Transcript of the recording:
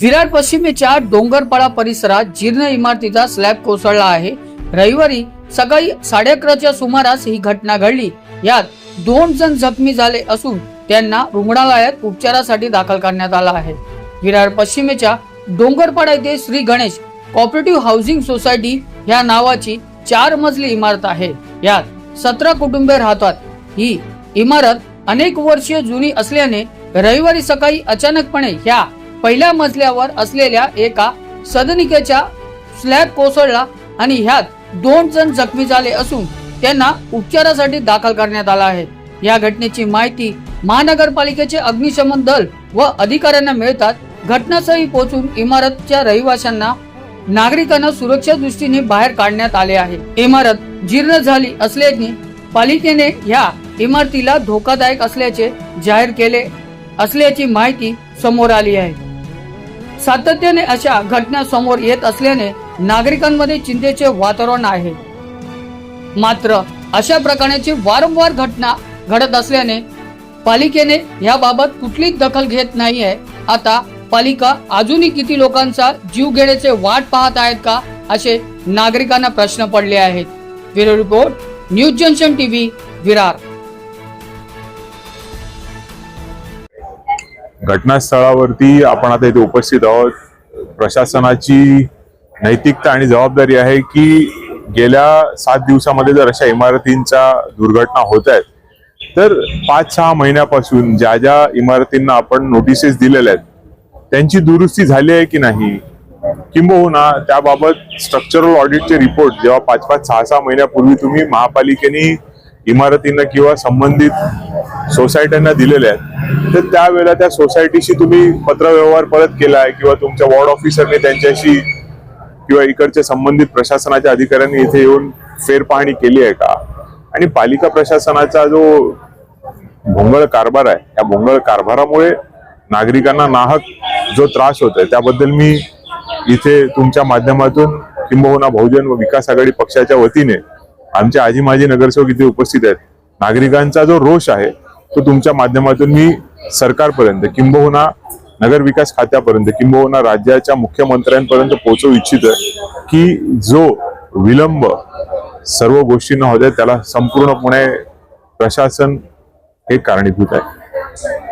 विरार पश्चिमेच्या डोंगरपाडा परिसरात जीर्ण इमारतीचा स्लॅब कोसळला आहे. रविवारी सकाळी साडे अकराच्या सुमारास ही घटना घडली. यात दोन जण जखमी झाले असून त्यांना रुग्णालयात उपचारासाठी दाखल करण्यात आला आहे. विरार पश्चिमेच्या डोंगरपाडा येथे Shri Ganesh cooperative housing society या नावाची चार मजली इमारत आहे. यात सतरा कुटुंबे राहतात. ही इमारत अनेक वर्षीय जुनी असल्याने रविवारी सकाळी अचानकपणे ह्या पहिल्या मजल्यावर असलेल्या एका सदनिकेच्या स्लॅब कोसळला आणि ह्यात दोन जण जखमी झाले असून त्यांना उपचारासाठी दाखल करण्यात आला आहे. या घटनेची माहिती महानगरपालिकेचे अग्निशमन दल व अधिकाऱ्यांना मिळतात घटनास्थळी पोहोचून इमारतच्या रहिवाशांना नागरिकांना सुरक्षा दृष्टीने बाहेर काढण्यात आले आहे. इमारत जीर्ण झाली असल्याने पालिकेने ह्या इमारतीला धोकादायक असल्याचे जाहीर केले असल्याची माहिती समोर आली आहे. सातत्याने अशा घटना समोर येत असल्याने नागरिकांमध्ये चिंतेचे वातावरण आहे. मात्र अशा प्रकारची वारंवार घटना घडत असल्याने पालिकेने याबाबत कुठलीच दखल घेत नाही आहे आता पालिका अजूनही किती लोकांचा जीव घेण्याचे वाट पाहत आहेत का असे नागरिकांना प्रश्न पडले आहेत. Bureau report news junction TV Virar. घटनास्थळावरती आपण आता इथे उपस्थित आहोत. प्रशासनाची नैतिकता आणि जबाबदारी आहे की गेल्या सात दिवसामध्ये जर अशा इमारतींच्या दुर्घटना होत आहेत तर पाच सहा महिन्यापासून ज्या ज्या इमारतींना आपण नोटिसेस दिलेल्या आहेत त्यांची दुरुस्ती झाली आहे की नाही किंबहुना त्याबाबत स्ट्रक्चरल ऑडिटचे रिपोर्ट जेव्हा पाच पाच सहा सहा महिन्यापूर्वी तुम्ही महापालिकेने इमारतींना किंवा संबंधित सोसायट्यांना दिलेले आहेत. तर त्यावेळेला त्या सोसायटीशी तुम्ही पत्रव्यवहार परत केला आहे किंवा तुमच्या वॉर्ड ऑफिसरने त्यांच्याशी किंवा इकडच्या संबंधित प्रशासनाच्या अधिकाऱ्यांनी इथे येऊन फेरपाहणी केली आहे का? आणि पालिका प्रशासनाचा जो भोंगळ कारभार आहे या भोंगळ कारभारामुळे नागरिकांना नाहक जो त्रास होतोय त्याबद्दल मी इथे तुमच्या माध्यमातून किंबहुना बहुजन व विकास आघाडी पक्षाच्या वतीने आमचे आजी माजी नगरसेवक इथे उपस्थित आहेत. नागरिकांचा जो रोष आहे तो तुमच्या माध्यमातून मी सरकारपर्यंत किंबहुना नगर विकास खात्यापर्यंत किंबहुना राज्याच्या मुख्यमंत्र्यांपर्यंत पोहोचवू इच्छितो की जो विलंब सर्व गोष्टींना होत्या त्याला संपूर्णपणे प्रशासन हे कारणीभूत आहे.